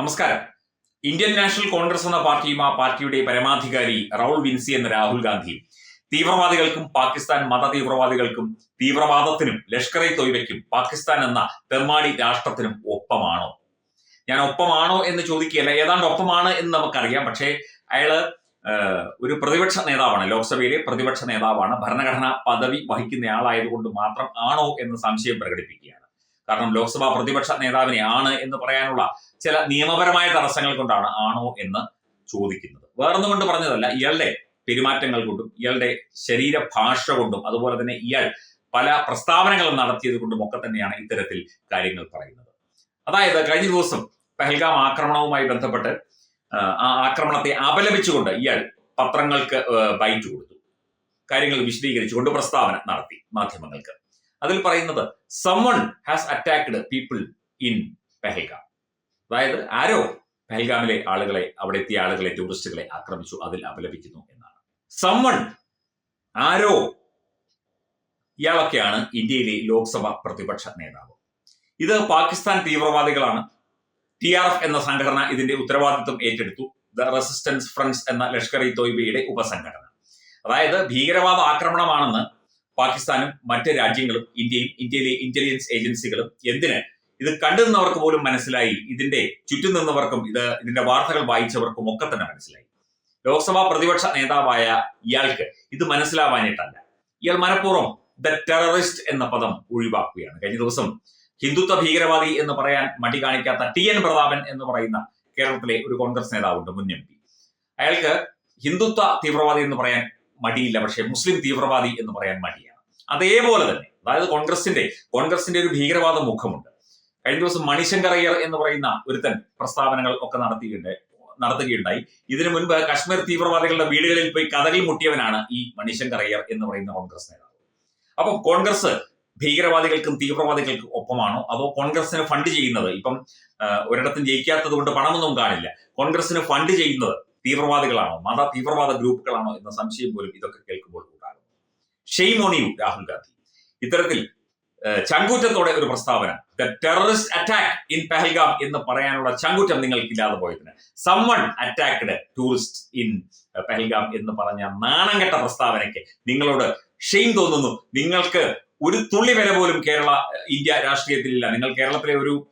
നമസ്കാരം. Indian national Congress എന്ന പാർട്ടിയും ആ പാർട്ടിയുടെ പരമാധികാരി റൗൾ വിൻസി എന്ന രാഹുൽ ഗാന്ധി തീവ്രവാദികൾക്കും പാകിസ്ഥാൻ മത തീവ്രവാദികൾക്കും തീവ്രവാദത്തിനും ലഷ്കർ ഇ തൊയ്ബയ്ക്കും പാകിസ്ഥാൻ എന്ന തെമ്മാടി രാഷ്ട്രത്തിനും ഒപ്പമാണോ? ഞാൻ ഒപ്പമാണോ എന്ന് ചോദിക്കുകയല്ല ഏതാണ്ട് ഒപ്പമാണ് എന്ന് നമുക്കറിയാം. പക്ഷേ അയാൾ ഒരു പ്രതിപക്ഷ നേതാവാണ് ലോക്സഭയിലെ പ്രതിപക്ഷ നേതാവാണ് ഭരണഘടനാ പദവി വഹിക്കുന്നയാളായതുകൊണ്ട് മാത്രം ആണോ എന്ന് സംശയം പ്രകടിപ്പിക്കുകയാണ്. കാരണം ലോക്സഭാ പ്രതിപക്ഷ നേതാവിനെ ആണ് എന്ന് പറയാനുള്ള ചില നിയമപരമായ തടസ്സങ്ങൾ കൊണ്ടാണ് ആണോ എന്ന് ചോദിക്കുന്നത്. വേറൊന്നും കൊണ്ട് പറഞ്ഞതല്ല ഇയാളുടെ പെരുമാറ്റങ്ങൾ കൊണ്ടും ഇയാളുടെ ശരീരഭാഷ കൊണ്ടും അതുപോലെ തന്നെ ഇയാൾ പല പ്രസ്താവനകളും നടത്തിയത് കൊണ്ടും ഒക്കെ തന്നെയാണ് ഇത്തരത്തിൽ കാര്യങ്ങൾ പറയുന്നത്. അതായത് കഴിഞ്ഞ ദിവസം പെഹൽഗാം ആക്രമണവുമായി ബന്ധപ്പെട്ട് ആ ആക്രമണത്തെ അപലപിച്ചുകൊണ്ട് ഇയാൾ പത്രങ്ങൾക്ക് ബൈറ്റ് കൊടുത്തു. കാര്യങ്ങൾ വിശദീകരിച്ചുകൊണ്ട് പ്രസ്താവന നടത്തി മാധ്യമങ്ങൾക്ക്. അതിൽ പറയുന്നത് someone has attacked people in Pahalgam അതായത് ആരോ പെഹൽഗാമിലെ ആളുകളെ അവിടെ എത്തിയ ആളുകളെ ടൂറിസ്റ്റുകളെ ആക്രമിച്ചു അതിൽ അപലപിക്കുന്നു എന്നാണ്. സമ്മൺ ആരോ ഇയാളൊക്കെയാണ് ഇന്ത്യയിലെ ലോക്സഭ പ്രതിപക്ഷ നേതാവ്. ഇത് പാകിസ്ഥാൻ തീവ്രവാദികളാണ്. ടി ആർ എഫ് എന്ന സംഘടന ഇതിന്റെ ഉത്തരവാദിത്വം ഏറ്റെടുത്തു. ദ റെസിസ്റ്റൻസ് ഫ്രണ്ട്സ് എന്ന ലഷ്കർ ഇ തോയ്ബയുടെ ഉപസംഘടന. അതായത് ഭീകരവാദ ആക്രമണമാണെന്ന് പാകിസ്ഥാനും മറ്റ് രാജ്യങ്ങളും ഇന്ത്യയും ഇന്ത്യയിലെ ഇന്റലിജൻസ് ഏജൻസികളും എന്തിന് ഇത് കണ്ടു നിന്നവർക്ക് പോലും മനസ്സിലായി. ഇതിന്റെ ചുറ്റും നിന്നവർക്കും ഇത് ഇതിന്റെ വാർത്തകൾ വായിച്ചവർക്കും ഒക്കെ തന്നെ മനസ്സിലായി. ലോക്സഭാ പ്രതിപക്ഷ നേതാവായ ഇയാൾക്ക് ഇത് മനസ്സിലാവാനായിട്ടല്ല. ഇയാൾ മനഃപൂർവം ദ ടെററിസ്റ്റ് എന്ന പദം ഒഴിവാക്കുകയാണ്. കഴിഞ്ഞ ദിവസം ഹിന്ദുത്വ ഭീകരവാദി എന്ന് പറയാൻ മടി കാണിക്കാത്ത ടി എൻ പ്രതാപൻ എന്ന് പറയുന്ന കേരളത്തിലെ ഒരു കോൺഗ്രസ് നേതാവുണ്ട് മുൻ എം പി. അയാൾക്ക് ഹിന്ദുത്വ തീവ്രവാദി എന്ന് പറയാൻ മടിയില്ല. പക്ഷേ മുസ്ലിം തീവ്രവാദി എന്ന് പറയാൻ മടിയാണ്. അതേപോലെ തന്നെ അതായത് കോൺഗ്രസിന്റെ കോൺഗ്രസിന്റെ ഒരു ഭീകരവാദ മുഖമുണ്ട്. കഴിഞ്ഞ ദിവസം മണിശങ്കർ അയ്യർ എന്ന് പറയുന്ന ഒരുത്തൻ പ്രസ്താവനകൾ ഒക്കെ നടത്തിയിട്ടുണ്ട് നടത്തുകയുണ്ടായി. ഇതിനു മുൻപ് കശ്മീർ തീവ്രവാദികളുടെ വീടുകളിൽ പോയി കഥകൾ മുട്ടിയവനാണ് ഈ മണിശങ്കർ അയ്യർ എന്ന് പറയുന്ന കോൺഗ്രസ് നേതാവ്. അപ്പം കോൺഗ്രസ് ഭീകരവാദികൾക്കും തീവ്രവാദികൾക്കും ഒപ്പമാണോ? അതോ കോൺഗ്രസിന് ഫണ്ട് ചെയ്യുന്നത്? ഇപ്പം ഒരിടത്തും ജയിക്കാത്തത് കൊണ്ട് പണമൊന്നും കാണില്ല. കോൺഗ്രസിന് ഫണ്ട് ചെയ്യുന്നത് തീവ്രവാദികളാണോ? മത തീവ്രവാദ ഗ്രൂപ്പുകളാണോ എന്ന സംശയം പോലും ഇതൊക്കെ കേൾക്കുമ്പോൾ ഉണ്ടാകും. ഷെയ്മോണിയു രാഹുൽ ഗാന്ധി. ഇത്തരത്തിൽ ചങ്കൂറ്റത്തോടെ ഒരു പ്രസ്താവന. The terrorist attack in Pahalgam എന്ന് പറയാനുള്ള ചങ്കൂറ്റം നിങ്ങൾക്ക് ഇല്ലാതെ പോയതിന് someone attacked tourist in Pahalgam എന്ന് പറഞ്ഞ നാണംകെട്ട പ്രസ്താവനയ്ക്ക് നിങ്ങളോട് ഷെയിം തോന്നുന്നു. നിങ്ങൾക്ക് ഒരു തുള്ളി വില പോലും കേരള ഇന്ത്യ രാഷ്ട്രീയത്തിലില്ല. നിങ്ങൾ കേരളത്തിലെ ഒരു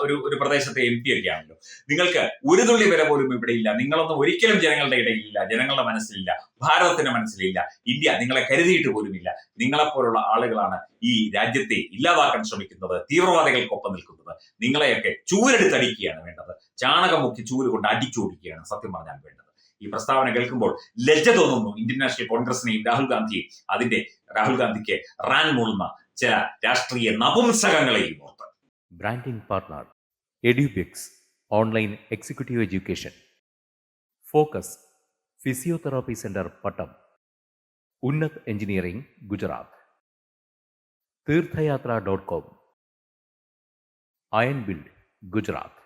ഒരു ഒരു പ്രദേശത്തെ എം പി ഒക്കെ ആണല്ലോ. നിങ്ങൾക്ക് ഒരു തുള്ളി വില പോലും ഇവിടെ ഇല്ല. നിങ്ങളൊന്നും ഒരിക്കലും ജനങ്ങളുടെ ഇടയിലില്ല. ജനങ്ങളുടെ മനസ്സിലില്ല. ഭാരതത്തിന്റെ മനസ്സിലില്ല. ഇന്ത്യ നിങ്ങളെ കരുതിയിട്ട് പോലുമില്ല. നിങ്ങളെപ്പോലുള്ള ആളുകളാണ് ഈ രാജ്യത്തെ ഇല്ലാതാക്കാൻ ശ്രമിക്കുന്നത് തീവ്രവാദികൾക്കൊപ്പം നിൽക്കുന്നത്. നിങ്ങളെയൊക്കെ ചൂരെടുത്തടിക്കുകയാണ് വേണ്ടത്. ചാണകം മുക്കി ചൂര് കൊണ്ട് അടിച്ചോടിക്കുകയാണ് സത്യം പറഞ്ഞാൽ വേണ്ടത്. ഈ പ്രസ്താവന കേൾക്കുമ്പോൾ ലജ്ജ തോന്നുന്നു ഇന്ത്യൻ നാഷണൽ കോൺഗ്രസിനെയും രാഹുൽ ഗാന്ധിയെയും അതിന്റെ രാഹുൽ ഗാന്ധിക്ക് റാൻ മൂളുന്ന ചില രാഷ്ട്രീയ നപുംസകങ്ങളെയും ഓർത്ത്. Branding partner Edubix online executive education focus physiotherapy centre Pattom Unnat engineering Gujarat Theerthayathra dot com iron build Gujarat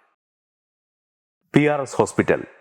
P R S hospital